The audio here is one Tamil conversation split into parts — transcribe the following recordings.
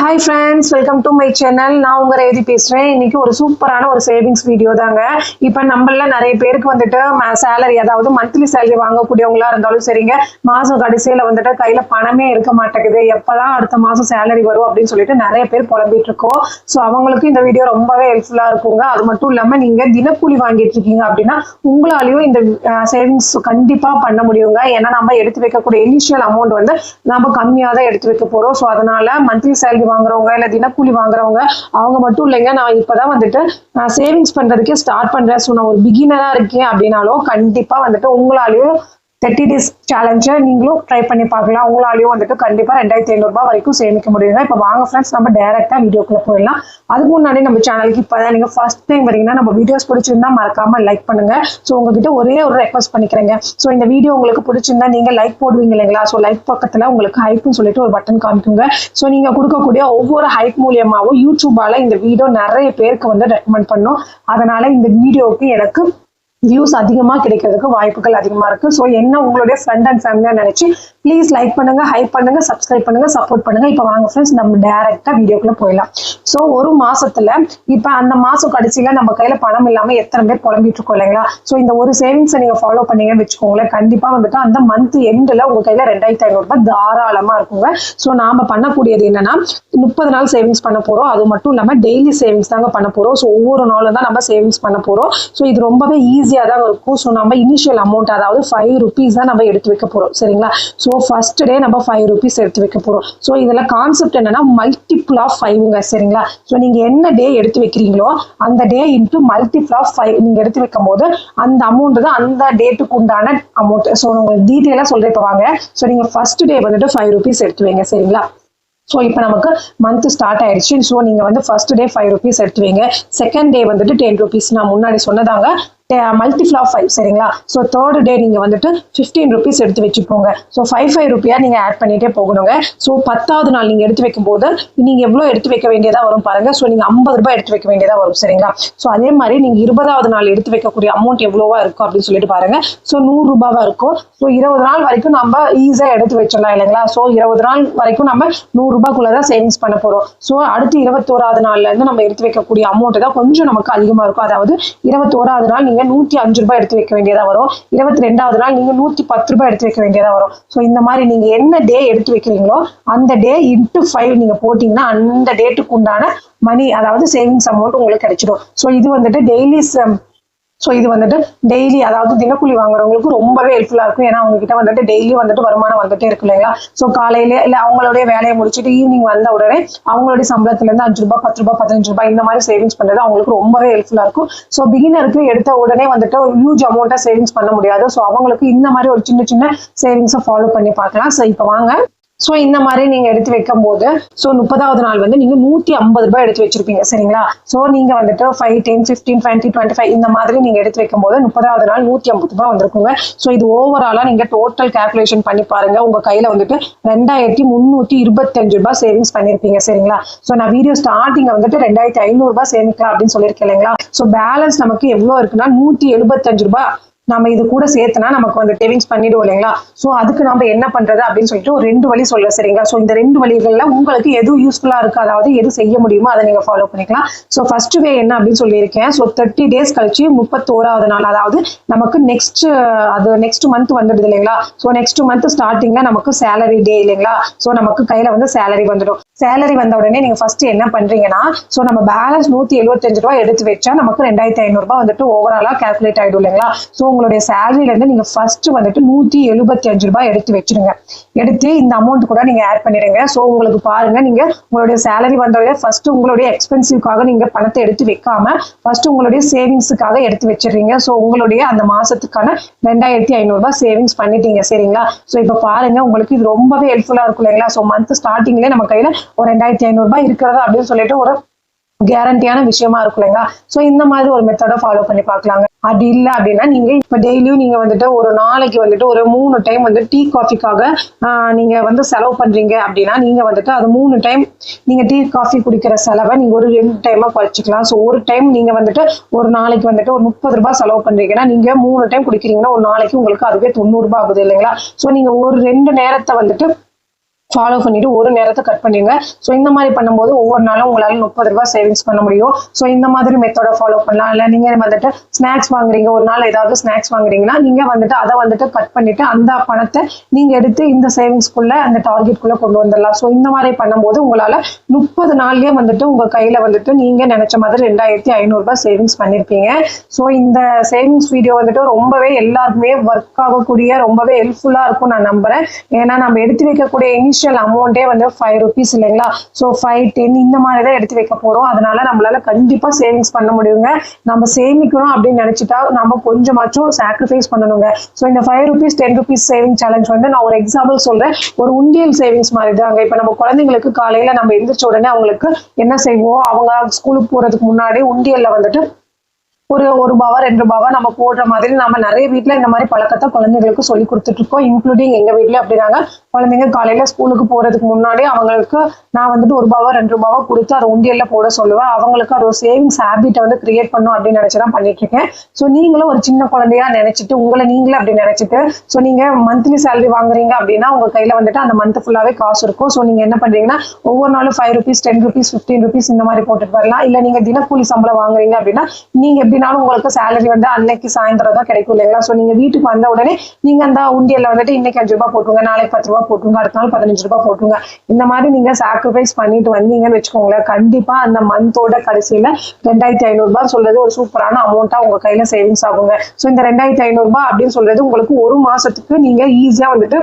Hi friends welcome to my channel நான் உங்க ரேதி பேசுறேன். இன்னைக்கு ஒரு சூப்பரான ஒரு சேவிங்ஸ் வீடியோ தாங்க. இப்போ நம்மள நிறைய பேருக்கு வந்துட்டு சேலரி அதாவது மந்த்லி சேலரி வாங்கக்கூடியவங்களா இருந்தாலும் சரிங்க. மாசம் கடைசியில வந்துட்டு கையில பணமே இருக்க மாட்டேங்குது. எப்போ தான் அடுத்த மாசம் சேலரி வரும் அப்படின்னு சொல்லிட்டு நிறைய பேர் புலம்பிட்டு இருக்கோம் ஸோ அவங்களுக்கும் இந்த வீடியோ ரொம்பவே ஹெல்ப்ஃபுல்லா இருக்குங்க. அது மட்டும் இல்லாம நீங்க தினக்கூலி வாங்கிட்டு இருக்கீங்க அப்படின்னா உங்களாலையும் இந்த சேவிங்ஸ் கண்டிப்பா பண்ண முடியுங்க. ஏன்னா நம்ம எடுத்து வைக்கக்கூடிய இனிஷியல் அமௌண்ட் வந்து நம்ம கம்மியாக தான் எடுத்து வைக்க போகிறோம் ஸோ அதனால மந்த்லி சேலரி வாங்குறவங்க இல்லை தினக்கூலி வாங்குறவங்க அவங்க மட்டும் இல்லைங்க. நான் இப்பதான் வந்துட்டு நான் சேவிங்ஸ் பண்றதுக்கே ஸ்டார்ட் பண்றேன். ஸோ நான் ஒரு பிகினரா இருக்கேன் அப்படின்னாலும் கண்டிப்பா வந்துட்டு உங்களாலேயும் தேர்ட்டி டேஸ் சேலஞ்சை நீங்களும் ட்ரை பண்ணி பார்க்கலாம். உங்களாலையும் வந்துட்டு கண்டிப்பாக ரெண்டாயிரத்தி ஐநூறுபா வரைக்கும் சேமிக்க முடியுங்க. இப்போ வாங்க ஃப்ரெண்ட்ஸ் நம்ம டேரெக்டாக வீடியோக்குள்ள போயிடலாம். அதுக்கு முன்னாடி நம்ம சேனலுக்கு இப்போதான் நீங்கள் ஃபர்ஸ்ட் டைம் வரீங்கன்னா நம்ம வீடியோஸ் பிடிச்சிருந்தா மறக்காம லைக் பண்ணுங்க. ஸோ உங்ககிட்ட ஒரே ஒரு ரெக்வஸ்ட் பண்ணிக்கிறேங்க. ஸோ இந்த வீடியோ உங்களுக்கு பிடிச்சிருந்தா நீங்கள் லைக் போடுவீங்க இல்லைங்களா? ஸோ லைக் பக்கத்தில் உங்களுக்கு ஹைப்னு சொல்லிட்டு ஒரு பட்டன் காமிக்குங்க. ஸோ நீங்கள் கொடுக்கக்கூடிய ஒவ்வொரு ஹைப் மூலியமாகவும் யூடியூபால இந்த வீடியோ நிறைய பேருக்கு வந்து ரெக்கமெண்ட் பண்ணும். அதனால இந்த வீடியோவுக்கு எனக்கு வியூஸ் அதிகமா கிடைக்கிறதுக்கு வாய்ப்புகள் அதிகமா இருக்கு. ஸோ என்ன உங்களுடைய ஃப்ரெண்ட் அண்ட் ஃபேமிலியாக நினைச்சு ப்ளீஸ் லைக் பண்ணுங்க ஹைப் பண்ணுங்க சப்ஸ்கிரைப் பண்ணுங்க சப்போர்ட் பண்ணுங்க. இப்போ வாங்க ஃப்ரெண்ட்ஸ் நம்ம டேரெக்டாக வீடியோக்குள்ள போயிடலாம். ஸோ ஒரு மாசத்துல இப்போ அந்த மாசம் கடைசியில நம்ம கையில பணம் இல்லாம எத்தனை பேர் புலம்பிட்டு இருக்கோம் இல்லைங்களா? ஸோ இந்த ஒரு சேவிங்ஸை நீங்க ஃபாலோ பண்ணீங்கன்னு வச்சுக்கோங்களேன் கண்டிப்பா வந்துட்டு அந்த மந்த் எண்டில் உங்க கையில ரெண்டாயிரத்தி ஐநூறு ரூபாய் தாராளமா இருக்குங்க. ஸோ நாம பண்ணக்கூடியது என்னன்னா முப்பது நாள் சேவிங்ஸ் பண்ண போறோம். அது மட்டும் இல்லாம டெய்லி சேவிங்ஸ் தாங்க பண்ண போறோம். ஸோ ஒவ்வொரு நாளும் தான் நம்ம சேவிங்ஸ் பண்ண போறோம். ஸோ இது ரொம்பவே ஈஸியாக தான் இருக்கும். ஸோ நம்ம இனிஷியல் அமௌண்ட் அதாவது ஃபைவ் ருபீஸ் தான் நம்ம எடுத்து வைக்க போறோம். சரிங்களா? ஸோ ஸோ ஃபர்ஸ்ட் டே நம்ம ஃபைவ் ருபீஸ் எடுத்து வைக்க போகிறோம் ஸோ இதில் கான்செப்ட் என்னன்னா மல்டிபிள் ஆஃப் ஃபைவ்ங்க சரிங்களா? ஸோ நீங்க என்ன டே எடுத்து வைக்கிறீங்களோ அந்த day into multiple of five நீங்க எடுத்து வைக்கும் போது அந்த அமௌண்ட் தான் அந்த டேட்டுக்கு உண்டான அமௌண்ட் ஸோ உங்களுக்கு டீட்டெயிலாக சொல்கிறேன் இப்போ வாங்க. ஸோ நீங்கள் ஃபர்ஸ்ட் டே வந்துட்டு ஃபைவ் ருபீஸ் எடுத்து வைங்க சரிங்களா? ஸோ இப்போ நமக்கு மந்த் ஸ்டார்ட் ஆயிடுச்சு ஸோ நீங்கள் வந்து ஃபர்ஸ்ட் டே ஃபைவ் ருபீஸ் எடுத்து வைங்க. செகண்ட் டே வந்துட்டு டென் ருபீஸ் நான் முன்னாடி சொன்னதாங்க மல்டிஃபிளா ஃபைவ் சரிங்களா? ஸோ தேர்ட் டே நீங்கள் வந்துட்டு ஃபிஃப்டீன் ருபீஸ் எடுத்து வச்சுக்கோங்க. ஸோ ஃபைவ் ஃபைவ் ருபியா நீங்கள் ஆட் பண்ணிட்டே போகணுங்க. ஸோ பத்தாவது நாள் நீங்கள் எடுத்து வைக்கும் போது நீங்கள் எவ்வளோ எடுத்து வைக்க வேண்டியதாக வரும் பாருங்க. ஸோ நீங்கள் ஐம்பது ரூபாய் எடுத்து வைக்க வேண்டியதாக வரும் சரிங்களா? ஸோ அதே மாதிரி நீங்கள் இருபதாவது நாள் எடுத்து வைக்கக்கூடிய அமௌண்ட் எவ்வளோவா இருக்கும் அப்படின்னு சொல்லிட்டு பாருங்க. ஸோ நூறு ரூபாவா இருக்கும் ஸோ இருபது நாள் வரைக்கும் நம்ம ஈஸியாக எடுத்து வச்சிடலாம் இல்லைங்களா? ஸோ இருபது நாள் வரைக்கும் நம்ம நூறு ரூபாய்க்குள்ள தான் சேவிங்ஸ் பண்ண போகிறோம் ஸோ அடுத்து இருபத்தோராவது நாள்ல இருந்து நம்ம எடுத்து வைக்கக்கூடிய அமௌண்ட் தான் கொஞ்சம் நமக்கு அதிகமாக இருக்கும் அதாவது இருபத்தோராவது நாள் நீங்கள் நீங்க நூத்தி அஞ்சு ரூபாய் எடுத்து வைக்க வேண்டியதா வரும். இருபத்தி ரெண்டாவது நாள் நீங்க நூத்தி பத்து ரூபாய் எடுத்து வைக்க வேண்டியதா வரும். ஸோ இந்த மாதிரி நீங்க என்ன டே எடுத்து வைக்கிறீங்களோ அந்த டே இன்ட்டு ஃபைவ் நீங்க போட்டீங்கன்னா அந்த டேட்டுக்கு உண்டான மணி அதாவது சேவிங்ஸ் அமௌண்ட் உங்களுக்கு கிடைச்சிடும். ஸோ இது வந்துட்டு டெய்லி ஸோ இது வந்துட்டு டெய்லி அதாவது தினக்கூலி வாங்குறவங்களுக்கு ரொம்பவே ஹெல்ப்ஃபுல்லாக இருக்கும். ஏன்னா அவங்க கிட்ட வந்துட்டு டெய்லி வந்துட்டு வருமானம் வந்துட்டே இருக்கு இல்லைங்களா? ஸோ காலையில இல்லை அவங்களுடைய வேலையை முடிச்சுட்டு ஈவினிங் வந்த உடனே அவங்களுடைய சம்பளத்துலேருந்து அஞ்சு ரூபாய் பத்து ரூபாய் பதினஞ்சு ரூபாய் இந்த மாதிரி சேவிங்ஸ் பண்ணுறது அவங்களுக்கு ரொம்பவே ஹெல்ப்ஃபுல்லாக இருக்கும். ஸோ பிகினருக்கு எடுத்த உடனே வந்துட்டு ஒரு ஹியூஜ் அமௌண்ட்டாக சேவிங்ஸ் பண்ண முடியாது. ஸோ அவங்களுக்கு இந்த மாதிரி ஒரு சின்ன சின்ன சேவிங்ஸை ஃபாலோ பண்ணி பார்க்கலாம். ஸோ இப்போ வாங்க. ஸோ இந்த மாதிரி நீங்க எடுத்து வைக்கும் போது ஸோ முப்பதாவது நாள் வந்து நீங்க நூத்தி ஐம்பது ரூபாய் எடுத்து வச்சிருப்பீங்க சரிங்களா? ஸோ நீங்க வந்துட்டு five ten fifteen twenty twenty five இந்த மாதிரி நீங்க எடுத்து வைக்கும் போது முப்பதாவது நாள் நூத்தி ஐம்பது ரூபாய் வந்திருக்குங்க. ஸோ இது ஓவராலா நீங்க டோட்டல் கேல்குலேஷன் பண்ணி பாருங்க. உங்க கையில வந்துட்டு ரெண்டாயிரத்தி முந்நூற்றி இருபத்தஞ்சு ரூபாய் சேவிங்ஸ் பண்ணிருப்பீங்க சரிங்களா? ஸோ நான் வீடியோ ஸ்டார்டிங்கில் வந்துட்டு ரெண்டாயிரத்தி ஐநூறுரூபா சேமிக்கலாம் அப்படின்னு சொல்லியிருக்கேன் இல்லைங்களா? ஸோ பேலன்ஸ் நமக்கு எவ்வளவு இருக்குன்னா நூத்தி எழுபத்தஞ்சு ரூபாய் நம்ம இது கூட சேர்த்துனா நமக்கு வந்து சேவிங்ஸ் பண்ணிடுவோம் இல்லைங்களா? ஸோ அதுக்கு நம்ம என்ன பண்றது அப்படின்னு சொல்லிட்டு ஒரு ரெண்டு வழி சொல்ல சரிங்களா? ஸோ இந்த ரெண்டு வழிகள்ல உங்களுக்கு எது யூஸ்ஃபுல்லா இருக்கு அதாவது எது செய்ய முடியுமோ அதை நீங்க ஃபாலோ பண்ணிக்கலாம். ஸோ ஃபர்ஸ்ட் வே என்ன அப்படின்னு சொல்லியிருக்கேன். ஸோ தேர்ட்டி டேஸ் கழிச்சு முப்பத்தோராவது நாள் அதாவது நமக்கு நெக்ஸ்ட் அது நெக்ஸ்ட் மந்த் வந்துடுது இல்லைங்களா? ஸோ நெக்ஸ்ட் மந்த் ஸ்டார்டிங்ல நமக்கு சேலரி டே இல்லைங்களா? ஸோ நமக்கு கையில வந்து சேலரி வந்துடும். சேலரி வந்த உடனே நீங்க ஃபர்ஸ்ட் என்ன பண்றீங்கன்னா ஸோ நம்ம பேலன்ஸ் நூத்தி எழுபத்தஞ்சு ரூபாய் எடுத்து வச்சா நமக்கு ரெண்டாயிரத்தி ஐநூறு வந்துட்டு ஓவராலா கேல்குலேட் ஆயிடும் இல்லைங்களா? ஸோ உங்களுடைய சேலரில இருந்து நீங்க ஃபர்ஸ்ட் வந்துட்டு நூத்தி எழுபத்தி அஞ்சு ரூபாய் எடுத்து வச்சிருங்க. எடுத்து இந்த அமௌண்ட் கூட நீங்க ஆட் பண்ணிடுங்க. ஸோ உங்களுக்கு பாருங்க நீங்க உங்களுடைய சேலரி வந்தோடனே ஃபர்ஸ்ட் உங்களுடைய எக்ஸ்பென்சிவ்க்காக நீங்க பணத்தை எடுத்து வைக்காம ஃபர்ஸ்ட் உங்களுடைய சேவிங்ஸுக்காக எடுத்து வச்சிடுறீங்க. ஸோ உங்களுடைய அந்த மாசத்துக்கான ரெண்டாயிரத்தி ஐநூறு சேவிங்ஸ் பண்ணிட்டீங்க. சரிங்களா? ஸோ இப்போ பாருங்க உங்களுக்கு இது ரொம்பவே ஹெல்ப்ஃபுல்லா இருக்கும் இல்லைங்களா? ஸோ மந்த் ஸ்டார்டிங்லேயே நம்ம கையில ஒரு ரெண்டாயிரத்தி ஐநூறுபா இருக்கிறதா அப்படின்னு சொல்லிட்டு ஒரு கேரண்டியான விஷயமா இருக்கும் இல்லைங்களா? ஸோ இந்த மாதிரி ஒரு மெத்தடை ஃபாலோ பண்ணி பார்க்கலாங்க. அப்படி இல்லை அப்படின்னா நீங்க இப்போ டெய்லியும் நீங்க வந்துட்டு ஒரு நாளைக்கு வந்துட்டு ஒரு மூணு டைம் வந்து டீ காஃபிக்காக நீங்க வந்து செலவு பண்றீங்க அப்படின்னா நீங்க வந்துட்டு அது மூணு டைம் நீங்க டீ காஃபி குடிக்கிற செலவை நீங்க ஒரு ரெண்டு டைமா குறைச்சிக்கலாம். ஸோ ஒரு டைம் நீங்க வந்துட்டு ஒரு நாளைக்கு வந்துட்டு ஒரு முப்பது ரூபாய் செலவு பண்றீங்கன்னா நீங்க மூணு டைம் குடிக்கிறீங்கன்னா ஒரு நாளைக்கு உங்களுக்கு அதுவே தொண்ணூறு ரூபாய் ஆகுது இல்லைங்களா? ஸோ நீங்க ஒரு ரெண்டு நேரத்தை வந்துட்டு ஃபாலோ பண்ணிட்டு ஒரு நேரத்தை கட் பண்ணிடுங்க ஸோ இந்த மாதிரி பண்ணும்போது ஒவ்வொரு நாளும் உங்களால முப்பது ரூபாய் சேவிங்ஸ் பண்ண முடியும். ஸோ இந்த மாதிரி மெத்தடை ஃபாலோ பண்ணலாம். இல்லை நீங்க வந்துட்டு ஸ்நாக்ஸ் வாங்குறீங்க. ஒரு நாள் ஏதாவது ஸ்நாக்ஸ் வாங்குறீங்கன்னா நீங்க வந்துட்டு அதை வந்துட்டு கட் பண்ணிட்டு அந்த பணத்தை நீங்க எடுத்து இந்த சேவிங்ஸ்க்குள்ள அந்த டார்கெட்குள்ள கொண்டு வந்துடலாம். ஸோ இந்த மாதிரி பண்ணும்போது உங்களால முப்பது நாள்லயே வந்துட்டு உங்க கையில வந்துட்டு நீங்க நினைச்ச மாதிரி ரெண்டாயிரத்தி ஐநூறுரூபா சேவிங்ஸ் பண்ணியிருப்பீங்க ஸோ இந்த சேவிங்ஸ் வீடியோ வந்துட்டு ரொம்பவே எல்லாருக்குமே ஒர்க் ஆகக்கூடிய ரொம்பவே ஹெல்ப்ஃபுல்லா இருக்கும் நான் நம்புறேன். ஏன்னா நம்ம எடுத்து வைக்கக்கூடிய இனிஷியல் அமௌண்ட்டே வந்து ஃபைவ் ருபீஸ் இல்லைங்களா? ஸோ ஃபைவ் டென் இந்த மாதிரி தான் எடுத்து வைக்க போகிறோம் அதனால நம்மளால கண்டிப்பாக சேவிங்ஸ் பண்ண முடியுங்க. நம்ம சேமிக்கணும் அப்படின்னு நினச்சிட்டா நம்ம கொஞ்சமாச்சும் சாக்ரிஃபைஸ் பண்ணணுங்க. ஸோ இந்த five rupees ten rupees saving challenge வந்து நான் ஒரு எக்ஸாம்பிள் சொல்கிறேன் ஒரு உண்டியல் சேவிங்ஸ் மாதிரி தாங்க. இப்போ நம்ம குழந்தைங்களுக்கு காலையில் நம்ம எந்திரிச்ச உடனே அவங்களுக்கு என்ன செய்வோம்? அவங்க ஸ்கூலுக்கு போகிறதுக்கு முன்னாடி உண்டியல்ல வந்துட்டு ஒரு ஒரு ரூபாவா ரெண்டு ரூபாவா நம்ம போடுற மாதிரி நம்ம நிறைய வீட்டில் இந்த மாதிரி பழக்கத்தை குழந்தைங்களுக்கு சொல்லி கொடுத்துட்டு இருக்கோம் இன்க்ளூடிங் எங்க வீட்லயும் அப்படிதாங்க. குழந்தைங்க காலையில ஸ்கூலுக்கு போறதுக்கு முன்னாடி அவங்களுக்கு நான் வந்துட்டு ஒரு ரூபாவா ரெண்டு ரூபாவா கொடுத்து அதை உண்டியல்ல போட சொல்லுவேன். அவங்களுக்கு அது ஒரு சேவிங்ஸ் ஹேபிட்டை வந்து கிரியேட் பண்ணும் அப்படின்னு நினைச்சுதான் பண்ணிட்டு இருக்கேன் ஸோ நீங்களும் ஒரு சின்ன குழந்தையா நினைச்சிட்டு உங்களை நீங்களே அப்படி நினைச்சிட்டு ஸோ நீங்க மந்த்லி சேலரி வாங்குறீங்க அப்படின்னா உங்க கையில வந்துட்டு அந்த மந்த் ஃபுல்லாவே காசு இருக்கும். ஸோ நீங்க என்ன பண்றீங்கன்னா ஒவ்வொரு நாளும் five rupees ten rupees fifteen rupees இந்த மாதிரி போட்டுட்டு வரலாம். இல்ல நீங்க தினக்கூலி சம்பளம் வாங்குறீங்க அப்படின்னா நீங்க எப்படினாலும் உங்களுக்கு சேலரி வந்து அன்னைக்கு சாயந்தரம் தான் கிடைக்கும் இல்லைங்களா? ஸோ நீங்க வீட்டுக்கு வந்த உடனே நீங்க அந்த உண்டியல்ல வந்துட்டு இன்னைக்கு அஞ்சு ரூபாய் போட்டுருங்க நாளைக்கு பத்து ரூபாய் போட்டுருங்க அடுத்த நாள் பதினஞ்சு ரூபாய் போட்டுருங்க இந்த மாதிரி நீங்க சாக்ரிஃபைஸ் பண்ணிட்டு வந்தீங்கன்னு வச்சுக்கோங்களேன் கண்டிப்பா அந்த மந்தோட கடைசியில ரெண்டாயிரத்தி ஐநூறு ரூபாய் சொல்றது ஒரு சூப்பரான அமௌண்ட்டா உங்க கையில சேவிங்ஸ் ஆகுங்க. ஸோ இந்த ரெண்டாயிரத்தி ஐநூறுபா அப்படின்னு சொல்றது உங்களுக்கு ஒரு மாசத்துக்கு நீங்க ஈஸியா வந்துட்டு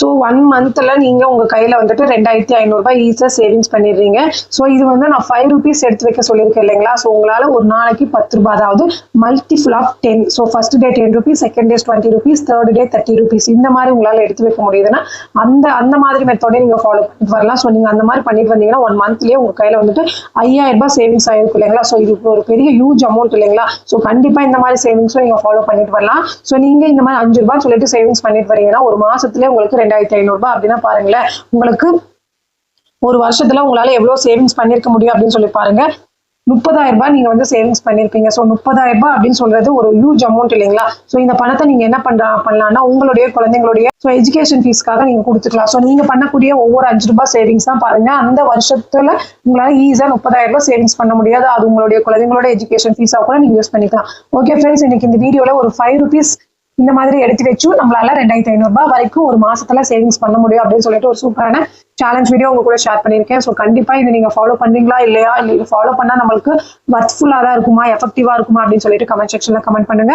ஸோ ஒன் மந்த்ல நீங்க உங்க கையில் வந்துட்டு ரெண்டாயிரத்தி ஐநூறுரூபா ஈஸியா சேவிங்ஸ் பண்ணிடுறீங்க. ஸோ இது வந்து நான் ஃபைவ் ருபீஸ் எடுத்து வைக்க சொல்லியிருக்கேன் இல்லைங்களா? ஸோ உங்களால ஒரு நாளைக்கு பத்து ரூபாய் அதாவது multiple of ten so first day ten rupees second day twenty rupees third day thirty rupees இந்த மாதிரி உங்களால எடுத்து வைக்க முடியுதுன்னா அந்த அந்த மாதிரி மெத்தோடே நீங்க ஃபாலோ பண்ணிட்டு வரலாம். ஸோ நீங்க அந்த மாதிரி பண்ணிட்டு வந்தீங்கன்னா ஒன் மந்த்லயே உங்க கையில் வந்துட்டு ஐயாயிரம் ரூபாய் சேவிங்ஸ் ஆகிருக்கும் இல்லைங்களா? ஸோ இது ஒரு பெரிய ஹியூஜ் அமௌண்ட் இல்லைங்களா? ஸோ கண்டிப்பா இந்த மாதிரி சேவிங்ஸும் நீங்க ஃபாலோ பண்ணிட்டு வரலாம். ஸோ நீங்க இந்த மாதிரி அஞ்சு ரூபாய் சொல்லிட்டு சேவிங்ஸ் பண்ணிட்டு வரீங்கன்னா ஒரு மாசத்துலயே உங்களுக்கு ரெண்டாயிரத்தி ஐநூறுரூபா அப்படின்னா பாருங்களேன் உங்களுக்கு ஒரு வருஷத்துல உங்களால எவ்வளவு சேவிங்ஸ் பண்ணிருக்க முடியும் அப்படின்னு சொல்லி பாருங்க. முப்பதாயிரம் ரூபாய் நீங்க வந்து சேவிங்ஸ் பண்ணிருப்பீங்க. ஸோ முப்பதாயிரம் ரூபாய் அப்படின்னு சொல்றது ஒரு ஹியூஜ் அமௌண்ட் இல்லைங்களா? ஸோ இந்த பணத்தை நீங்க என்ன பண்ற பண்ணலாம்னா உங்களுடைய குழந்தைங்களுடைய ஸோ எஜுகேஷன் ஃபீஸ்க்காக நீங்க கொடுத்துக்கலாம். ஸோ நீங்க பண்ணக்கூடிய ஒவ்வொரு அஞ்சு ரூபாய் சேவிங்ஸ் தான் பாருங்க. அந்த வருஷத்துல உங்களால ஈஸியா முப்பதாயிரம் ரூபாய் சேவிங்ஸ் பண்ண முடியாது. அது உங்களுடைய குழந்தைங்களோட எஜுகேஷன் ஃபீஸாக கூட நீங்க யூஸ் பண்ணிக்கலாம். ஓகே ஃப்ரெண்ட்ஸ் இன்னைக்கு இந்த வீடியோல ஒரு ஃபைவ் ருபீஸ் இந்த மாதிரி எடுத்து வச்சு நம்மளால ரெண்டாயிரத்தி ஐநூறுபா வரைக்கும் ஒரு மாசத்துல சேவிங்ஸ் பண்ண முடியும் அப்படின்னு சொல்லிட்டு ஒரு சூப்பரான சேலஞ்ச் வீடியோ உங்க கூட ஷேர் பண்ணியிருக்கேன். ஸோ கண்டிப்பா இது நீங்க ஃபாலோ பண்றீங்களா இல்லையா? இல்லை இது ஃபாலோ பண்ணா நம்மளுக்கு ஒர்க்ஃபுல்லா தான் இருக்குமா? எஃபெக்டிவா இருக்குமா? அப்படின்னு சொல்லிட்டு கமெண்ட் செக்ஷன்ல கமெண்ட் பண்ணுங்க.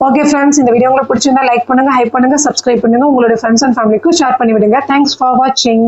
ஓகே ஃப்ரெண்ட்ஸ் இந்த வீடியோ உங்களுக்கு பிடிச்சிருந்தா லைக் பண்ணுங்க ஹைப் பண்ணுங்க சப்ஸ்கிரைப் பண்ணுங்க. உங்களோட ஃப்ரெண்ட்ஸ் அண்ட் ஃபேமிலிக்கு ஷேர் பண்ணி விடுங்க தேங்க்ஸ் ஃபார் வாட்சிங்